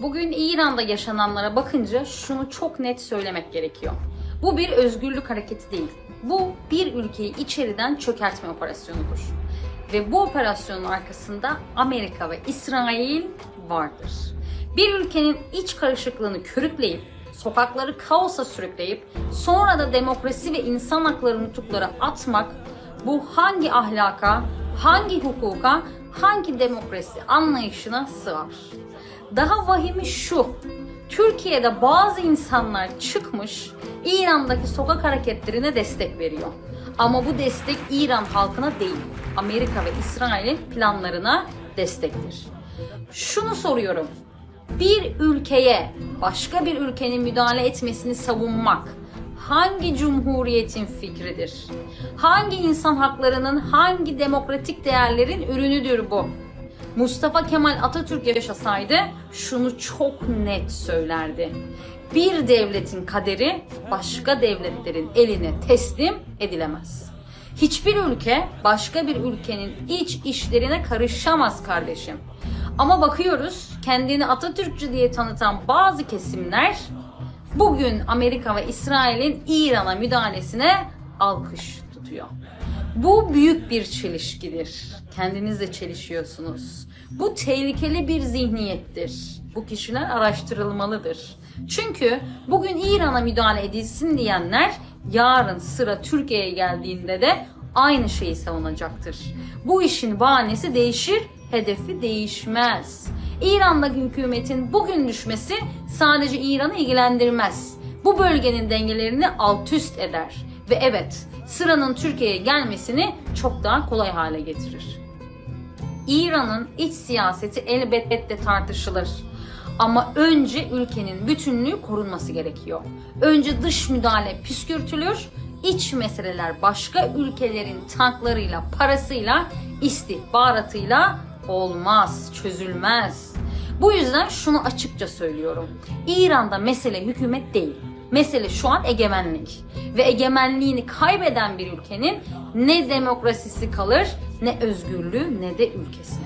Bugün İran'da yaşananlara bakınca şunu çok net söylemek gerekiyor. Bu bir özgürlük hareketi değil. Bu bir ülkeyi içeriden çökertme operasyonudur. Ve bu operasyonun arkasında Amerika ve İsrail vardır. Bir ülkenin iç karışıklığını körükleyip, sokakları kaosa sürükleyip, sonra da demokrasi ve insan hakları nutukları atmak bu hangi ahlaka, hangi hukuka, hangi demokrasi anlayışına sığar? Daha vahimi şu. Türkiye'de bazı insanlar çıkmış İran'daki sokak hareketlerine destek veriyor. Ama bu destek İran halkına değil, Amerika ve İsrail'in planlarına destektir. Şunu soruyorum. Bir ülkeye başka bir ülkenin müdahale etmesini savunmak hangi cumhuriyetin fikridir? Hangi insan haklarının, hangi demokratik değerlerin ürünüdür bu? Mustafa Kemal Atatürk yaşasaydı şunu çok net söylerdi. Bir devletin kaderi başka devletlerin eline teslim edilemez. Hiçbir ülke başka bir ülkenin iç işlerine karışamaz kardeşim. Ama bakıyoruz kendini Atatürkçü diye tanıtan bazı kesimler bugün Amerika ve İsrail'in İran'a müdahalesine alkış tutuyor. Bu büyük bir çelişkidir. Kendinizle çelişiyorsunuz. Bu tehlikeli bir zihniyettir. Bu kişiler araştırılmalıdır. Çünkü bugün İran'a müdahale edilsin diyenler yarın sıra Türkiye'ye geldiğinde de aynı şeyi savunacaktır. Bu işin bahanesi değişir, hedefi değişmez. İran'daki hükümetin bugün düşmesi sadece İran'ı ilgilendirmez. Bu bölgenin dengelerini alt üst eder. Ve evet, sıranın Türkiye'ye gelmesini çok daha kolay hale getirir. İran'ın iç siyaseti elbette tartışılır. Ama önce ülkenin bütünlüğü korunması gerekiyor. Önce dış müdahale püskürtülür, iç meseleler başka ülkelerin tanklarıyla, parasıyla, istihbaratıyla olmaz, çözülmez. Bu yüzden şunu açıkça söylüyorum. İran'da mesele hükümet değil. Mesele şu an egemenlik. Ve egemenliğini kaybeden bir ülkenin ne demokrasisi kalır, ne özgürlüğü, ne de ülkesi.